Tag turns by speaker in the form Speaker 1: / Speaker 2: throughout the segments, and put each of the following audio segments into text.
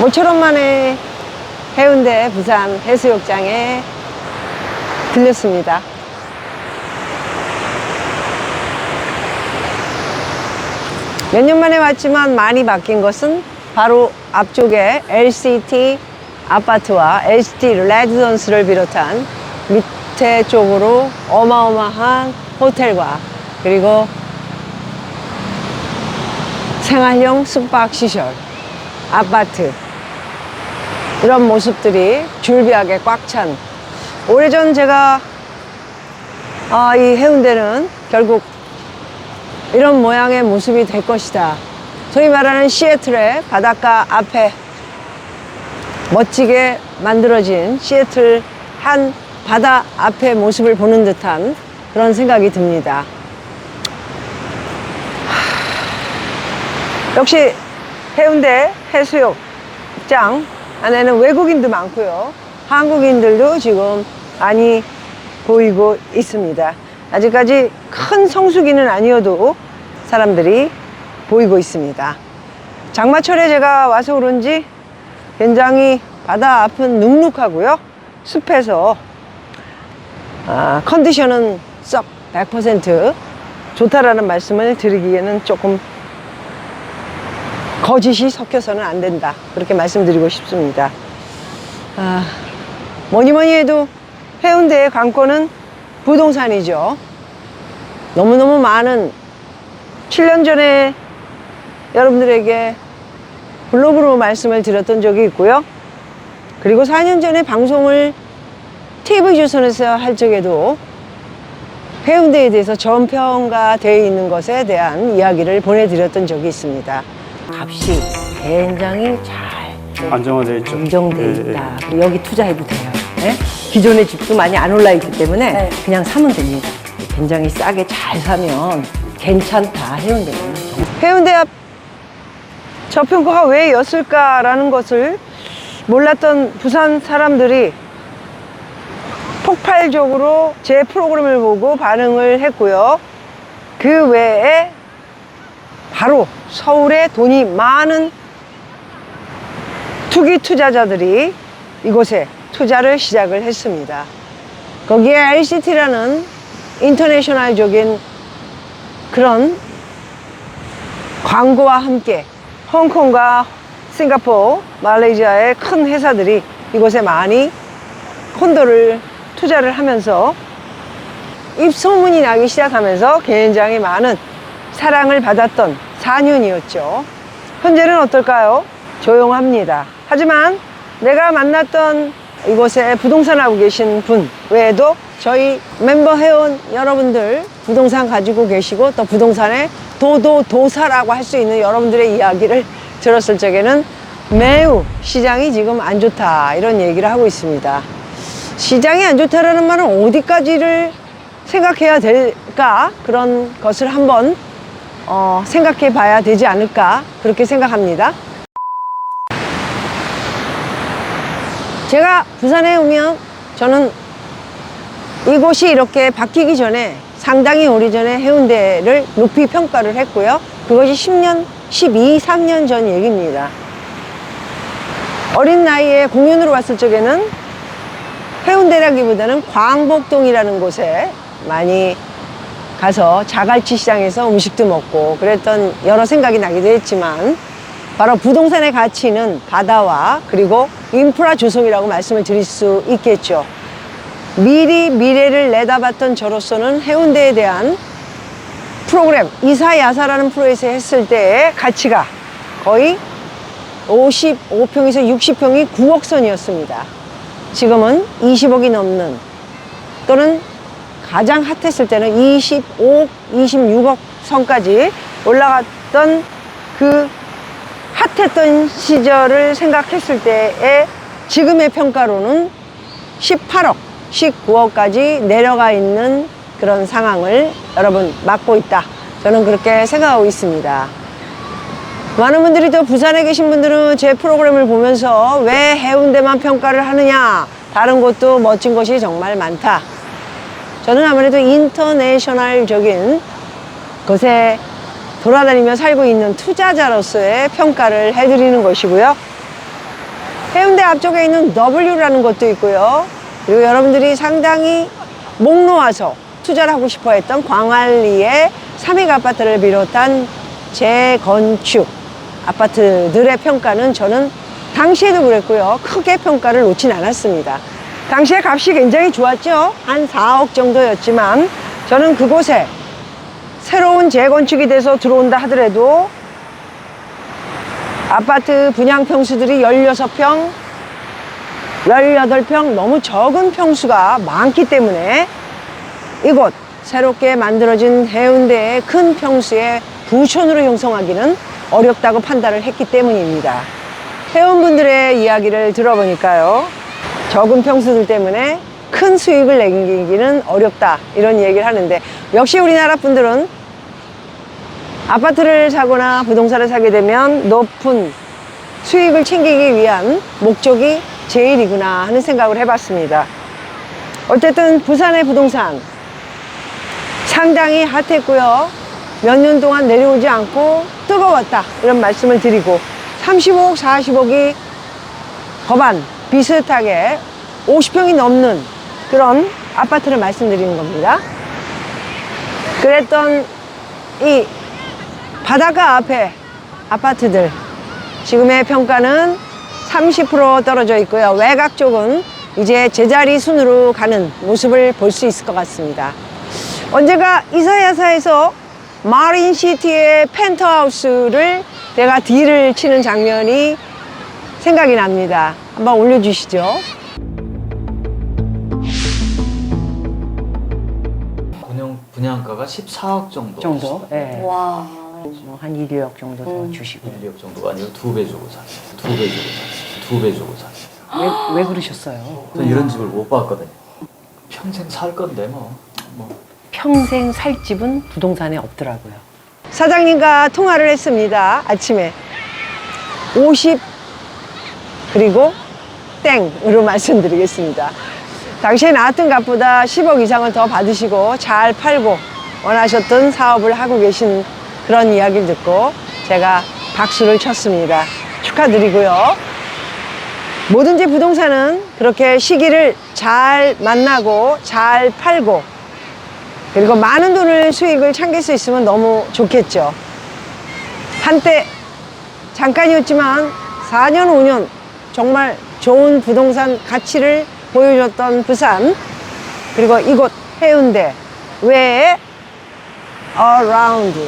Speaker 1: 모처럼 만에 해운대 부산 해수욕장에 들렸습니다. 몇 년 만에 왔지만 많이 바뀐 것은 바로 앞쪽에 LCT 아파트와 LCT 레지던스를 비롯한 밑에 쪽으로 어마어마한 호텔과 그리고 생활형 숙박시설, 아파트 이런 모습들이 줄비하게 꽉 찬 오래전 제가 아, 이 해운대는 결국 이런 모양의 모습이 될 것이다. 소위 말하는 시애틀의 바닷가 앞에 멋지게 만들어진 시애틀 한 바다 앞의 모습을 보는 듯한 그런 생각이 듭니다. 하, 역시 해운대 해수욕장 안에는 외국인도 많고요. 한국인들도 지금 많이 보이고 있습니다. 아직까지 큰 성수기는 아니어도 사람들이 보이고 있습니다. 장마철에 제가 와서 그런지 굉장히 바다 앞은 눅눅하고요. 숲에서 아, 컨디션은 썩 100% 좋다라는 말씀을 드리기에는 조금 거짓이 섞여서는 안 된다. 그렇게 말씀드리고 싶습니다. 아, 뭐니 뭐니 해도 해운대의 관건은 부동산이죠. 너무너무 많은 7년 전에 여러분들에게 블로그로 말씀을 드렸던 적이 있고요. 그리고 4년 전에 방송을 TV조선에서 할 적에도 해운대에 대해서 전평가 되어 있는 것에 대한 이야기를 보내드렸던 적이 있습니다. 값이 굉장히 잘
Speaker 2: 안정화되어 있죠.
Speaker 1: 안정돼
Speaker 2: 예, 예.
Speaker 1: 있다. 그리고 여기 투자해도 돼요. 예? 기존의 집도 많이 안 올라 있기 때문에
Speaker 3: 네.
Speaker 1: 그냥 사면 됩니다. 굉장히 싸게 잘 사면 괜찮다. 해운대는. 해운대 앞 저평가가 왜 였을까라는 것을 몰랐던 부산 사람들이 폭발적으로 제 프로그램을 보고 반응을 했고요. 그 외에 바로 서울에 돈이 많은 투기 투자자들이 이곳에 투자를 시작을 했습니다. 거기에 LCT라는 인터내셔널적인 그런 광고와 함께 홍콩과 싱가포르, 말레이시아의 큰 회사들이 이곳에 많이 콘도를 투자를 하면서 입소문이 나기 시작하면서 굉장히 많은 사랑을 받았던 4년이었죠. 현재는 어떨까요? 조용합니다. 하지만 내가 만났던 이곳에 부동산 하고 계신 분 외에도 저희 멤버 회원 여러분들 부동산 가지고 계시고 또 부동산의 도도도사라고 할 수 있는 여러분들의 이야기를 들었을 적에는 매우 시장이 지금 안 좋다 이런 얘기를 하고 있습니다. 시장이 안 좋다라는 말은 어디까지를 생각해야 될까 그런 것을 한번 어, 생각해 봐야 되지 않을까 그렇게 생각합니다. 제가 부산에 오면 저는 이곳이 이렇게 바뀌기 전에 상당히 오래전에 해운대를 높이 평가를 했고요. 그것이 10년, 12, 3년 전 얘기입니다. 어린 나이에 공연으로 왔을 적에는 해운대라기보다는 광복동이라는 곳에 많이 가서 자갈치 시장에서 음식도 먹고 그랬던 여러 생각이 나기도 했지만 바로 부동산의 가치는 바다와 그리고 인프라 조성이라고 말씀을 드릴 수 있겠죠. 미리 미래를 내다봤던 저로서는 해운대에 대한 프로그램 이사야사라는 프로에서 했을 때의 가치가 거의 55평에서 60평이 9억 선이었습니다. 지금은 20억이 넘는 또는 가장 핫했을 때는 25억, 26억 선까지 올라갔던 그 핫했던 시절을 생각했을 때의 지금의 평가로는 18억, 19억까지 내려가 있는 그런 상황을 여러분 맞고 있다. 저는 그렇게 생각하고 있습니다. 많은 분들이 또 부산에 계신 분들은 제 프로그램을 보면서 왜 해운대만 평가를 하느냐. 다른 곳도 멋진 곳이 정말 많다. 저는 아무래도 인터내셔널적인 곳에 돌아다니며 살고 있는 투자자로서의 평가를 해드리는 것이고요. 해운대 앞쪽에 있는 W라는 것도 있고요. 그리고 여러분들이 상당히 목 놓아서 투자를 하고 싶어 했던 광안리의 삼익 아파트를 비롯한 재건축 아파트들의 평가는 저는 당시에도 그랬고요. 크게 평가를 놓진 않았습니다. 당시에 값이 굉장히 좋았죠. 한 4억 정도였지만 저는 그곳에 새로운 재건축이 돼서 들어온다 하더라도 아파트 분양 평수들이 16평, 18평 너무 적은 평수가 많기 때문에 이곳 새롭게 만들어진 해운대의 큰 평수의 부촌으로 형성하기는 어렵다고 판단을 했기 때문입니다. 회원분들의 이야기를 들어보니까요. 적은 평수들 때문에 큰 수익을 내기는 어렵다 이런 얘기를 하는데 역시 우리나라 분들은 아파트를 사거나 부동산을 사게 되면 높은 수익을 챙기기 위한 목적이 제일이구나 하는 생각을 해봤습니다. 어쨌든 부산의 부동산 상당히 핫했고요. 몇 년 동안 내려오지 않고 뜨거웠다 이런 말씀을 드리고 35억, 40억이 거반 비슷하게 50평이 넘는 그런 아파트를 말씀드리는 겁니다. 그랬던 이 바닷가 앞에 아파트들 지금의 평가는 30% 떨어져 있고요. 외곽 쪽은 이제 제자리 순으로 가는 모습을 볼 수 있을 것 같습니다. 언제가 이사야사에서 마린시티의 펜트하우스를 내가 딜을 치는 장면이 생각이 납니다. 한번 올려주시죠.
Speaker 2: 분양, 분양가가 14억 정도.
Speaker 1: 정도. 예.
Speaker 3: 와.
Speaker 1: 뭐한 1억 정도 더 주시고.
Speaker 2: 1억 정도가 아니고 두 배 주고 샀어요. 두 배 주고 샀어요. 두 배 주고 샀어요.
Speaker 1: 왜, 왜 그러셨어요?
Speaker 2: 저 이런 집을 못 봤거든요. 평생 살 건데 뭐. 뭐.
Speaker 1: 평생 살 집은 부동산에 없더라고요. 사장님과 통화를 했습니다. 아침에 50 그리고 땡으로 말씀드리겠습니다. 당시에 나왔던 값보다 10억 이상을 더 받으시고 잘 팔고 원하셨던 사업을 하고 계신 그런 이야기를 듣고 제가 박수를 쳤습니다. 축하드리고요. 뭐든지 부동산은 그렇게 시기를 잘 만나고 잘 팔고 그리고 많은 돈을 수익을 챙길 수 있으면 너무 좋겠죠. 한때 잠깐이었지만 4년, 5년 정말 좋은 부동산 가치를 보여줬던 부산 그리고 이곳 해운대 외에 around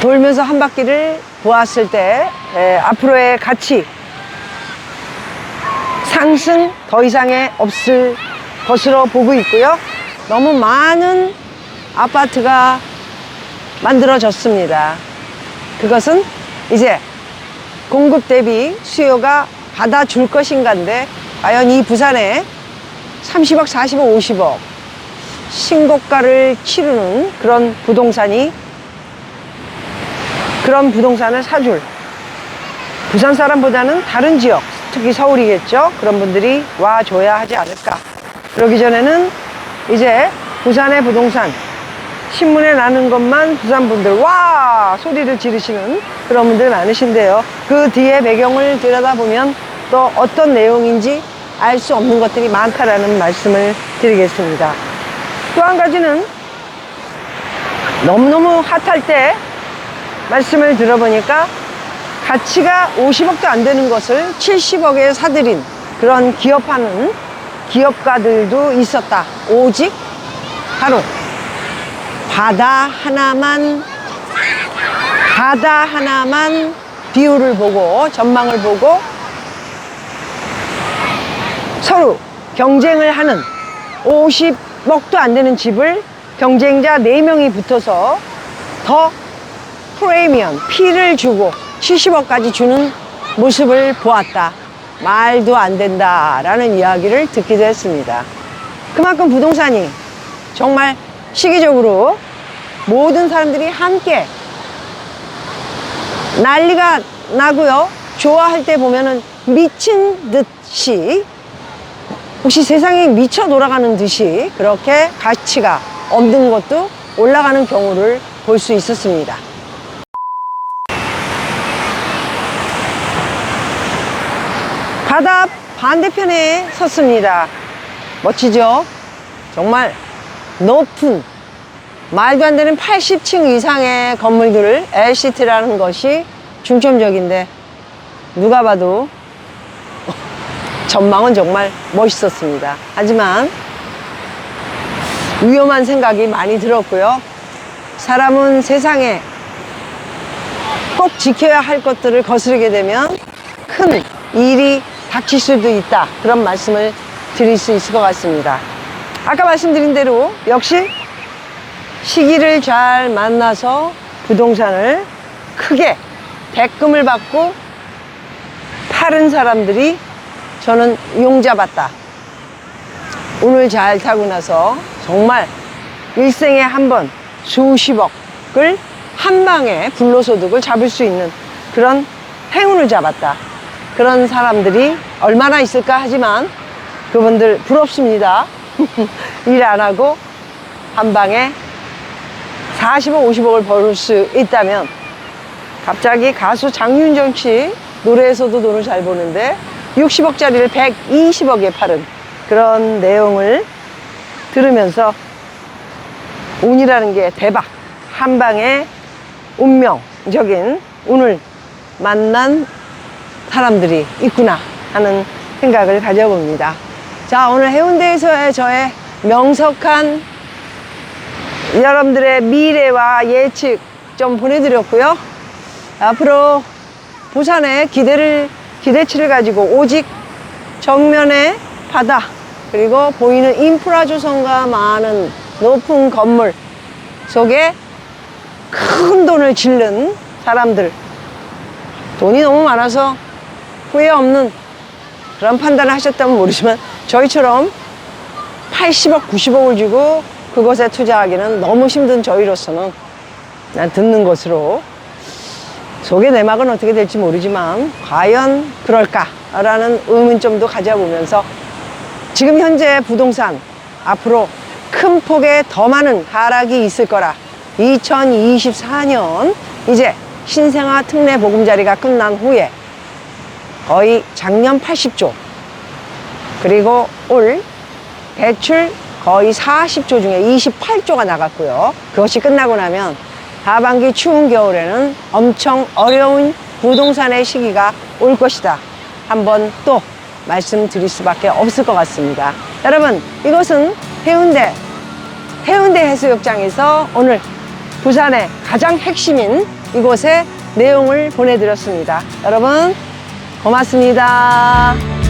Speaker 1: 돌면서 한 바퀴를 보았을 때 에, 앞으로의 가치 상승 더 이상의 없을 것으로 보고 있고요. 너무 많은 아파트가 만들어졌습니다. 그것은 이제 공급 대비 수요가 받아줄 것인가인데 과연 이 부산에 30억, 40억, 50억 신고가를 치르는 그런 부동산이 그런 부동산을 사줄 부산 사람보다는 다른 지역, 특히 서울이겠죠. 그런 분들이 와줘야 하지 않을까. 그러기 전에는 이제 부산의 부동산, 신문에 나는 것만 부산 분들, 와! 소리를 지르시는 그런 분들 많으신데요. 그 뒤에 배경을 들여다보면 또 어떤 내용인지 알 수 없는 것들이 많다라는 말씀을 드리겠습니다. 또 한 가지는 너무너무 핫할 때 말씀을 들어보니까 가치가 50억도 안 되는 것을 70억에 사들인 그런 기업하는 기업가들도 있었다. 오직 바로 바다 하나만 바다 하나만 비율을 보고 전망을 보고 서로 경쟁을 하는 50억도 안 되는 집을 경쟁자 4명이 붙어서 더 프리미엄, 피를 주고 70억까지 주는 모습을 보았다. 말도 안 된다 라는 이야기를 듣기도 했습니다. 그만큼 부동산이 정말 시기적으로 모든 사람들이 함께 난리가 나고요. 좋아할 때 보면은 미친 듯이 혹시 세상이 미쳐 돌아가는 듯이 그렇게 가치가 없는 것도 올라가는 경우를 볼 수 있었습니다. 바다 반대편에 섰습니다. 멋지죠? 정말 높은 말도 안 되는 80층 이상의 건물들을 LCT라는 것이 중점적인데 누가 봐도 전망은 정말 멋있었습니다. 하지만 위험한 생각이 많이 들었고요. 사람은 세상에 꼭 지켜야 할 것들을 거스르게 되면 큰 일이 닥칠 수도 있다. 그런 말씀을 드릴 수 있을 것 같습니다. 아까 말씀드린 대로 역시 시기를 잘 만나서 부동산을 크게 대금을 받고 파는 사람들이 저는 용잡았다. 운을 잘 타고 나서 정말 일생에 한 번 수십억을 한 방에 불로소득을 잡을 수 있는 그런 행운을 잡았다. 그런 사람들이 얼마나 있을까 하지만 그분들 부럽습니다. 일 안 하고 한 방에 40억, 50억을 벌 수 있다면 갑자기 가수 장윤정 씨 노래에서도 돈을 잘 버는데 60억짜리를 120억에 팔은 그런 내용을 들으면서 운이라는 게 대박 한 방에 운명적인 운을 만난 사람들이 있구나 하는 생각을 가져봅니다. 자, 오늘 해운대에서의 저의 명석한 여러분들의 미래와 예측 좀 보내드렸고요. 앞으로 부산에 기대를, 기대치를 가지고 오직 정면에 바다, 그리고 보이는 인프라 조성과 많은 높은 건물 속에 큰 돈을 질른 사람들. 돈이 너무 많아서 후회 없는 그런 판단을 하셨다면 모르지만 저희처럼 80억, 90억을 주고 그것에 투자하기는 너무 힘든 저희로서는 난 듣는 것으로 속의 내막은 어떻게 될지 모르지만 과연 그럴까라는 의문점도 가져보면서 지금 현재 부동산 앞으로 큰 폭의 더 많은 하락이 있을 거라. 2024년 이제 신생아 특례 보금자리가 끝난 후에 거의 작년 80조. 그리고 올 대출 거의 40조 중에 28조가 나갔고요. 그것이 끝나고 나면 하반기 추운 겨울에는 엄청 어려운 부동산의 시기가 올 것이다. 한번 또 말씀드릴 수밖에 없을 것 같습니다. 여러분, 이것은 해운대, 해운대 해수욕장에서 오늘 부산의 가장 핵심인 이곳의 내용을 보내드렸습니다. 여러분, 고맙습니다.